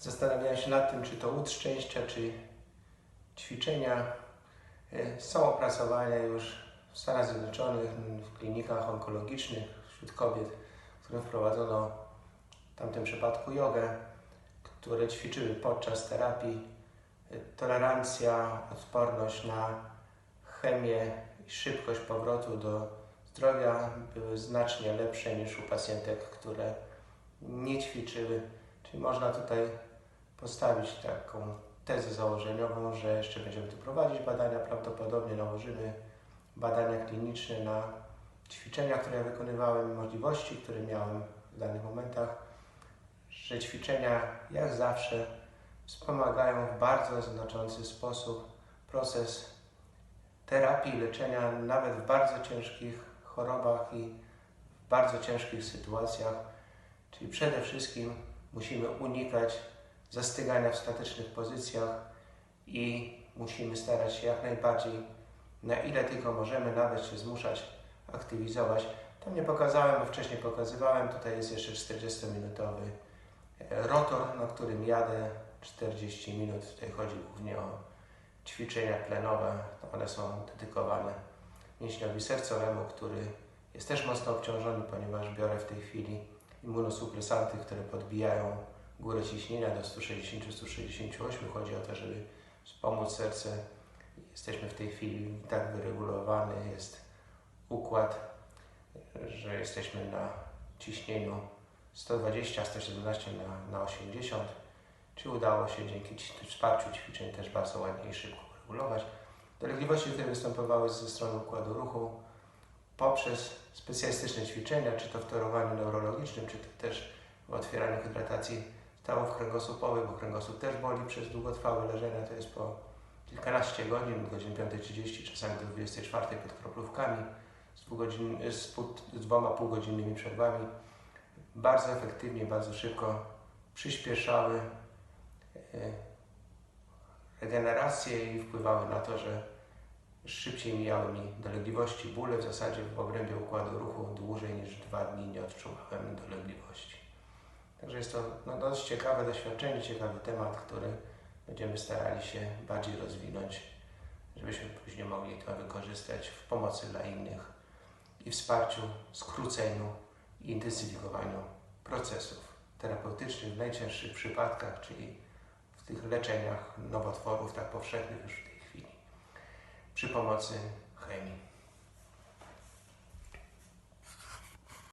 Zastanawiałem się nad tym, czy to łód szczęścia, czy ćwiczenia. E, Są opracowania już w Stanach Zjednoczonych, w klinikach onkologicznych wśród kobiet, w którym wprowadzono w tamtym przypadku jogę, które ćwiczyły podczas terapii. E, Tolerancja, odporność na chemię i szybkość powrotu do zdrowia były znacznie lepsze niż u pacjentek, które nie ćwiczyły. Czyli można tutaj postawić taką tezę założeniową, że jeszcze będziemy tu prowadzić badania, prawdopodobnie nałożymy badania kliniczne na ćwiczenia, które ja wykonywałem, możliwości, które miałem w danych momentach, że ćwiczenia jak zawsze wspomagają w bardzo znaczący sposób proces terapii, leczenia, nawet w bardzo ciężkich chorobach i w bardzo ciężkich sytuacjach. Czyli przede wszystkim musimy unikać zastygania w statycznych pozycjach i musimy starać się jak najbardziej, na ile tylko możemy, nawet się zmuszać, aktywizować. To nie pokazałem, bo wcześniej pokazywałem. Tutaj jest jeszcze 40-minutowy rotor, na którym jadę 40 minut. Tutaj chodzi głównie o ćwiczenia tlenowe. One są dedykowane mięśniowi sercowemu, który jest też mocno obciążony, ponieważ biorę w tej chwili immunosupresanty, które podbijają górę ciśnienia do 160-168. Chodzi o to, żeby wspomóc serce. Jesteśmy w tej chwili tak wyregulowany jest układ, że jesteśmy na ciśnieniu 120-117 na, na 80. Czy udało się dzięki wsparciu ćwiczeń też bardzo ładnie i szybko regulować. Dolegliwości, które występowały ze strony układu ruchu poprzez specjalistyczne ćwiczenia, czy to w torowaniu neurologicznym, czy to też w otwieraniu hydratacji stawów kręgosłupowych, bo kręgosłup też boli przez długotrwałe leżenia, to jest po kilkanaście godzin, godzin 5.30, czasami do 24 pod kroplówkami, z, godzin, z, pół, z dwoma półgodzinnymi przerwami. Bardzo efektywnie, bardzo szybko przyspieszały regenerację i wpływały na to, że szybciej mijały mi dolegliwości, bóle. W zasadzie w obrębie układu ruchu dłużej niż dwa dni nie odczuwałem dolegliwości. Także jest to no, dość ciekawe doświadczenie, ciekawy temat, który będziemy starali się bardziej rozwinąć, żebyśmy później mogli to wykorzystać w pomocy dla innych i wsparciu, skróceniu i intensyfikowaniu procesów terapeutycznych w najcięższych przypadkach, czyli w tych leczeniach nowotworów tak powszechnych już w tej chwili przy pomocy chemii.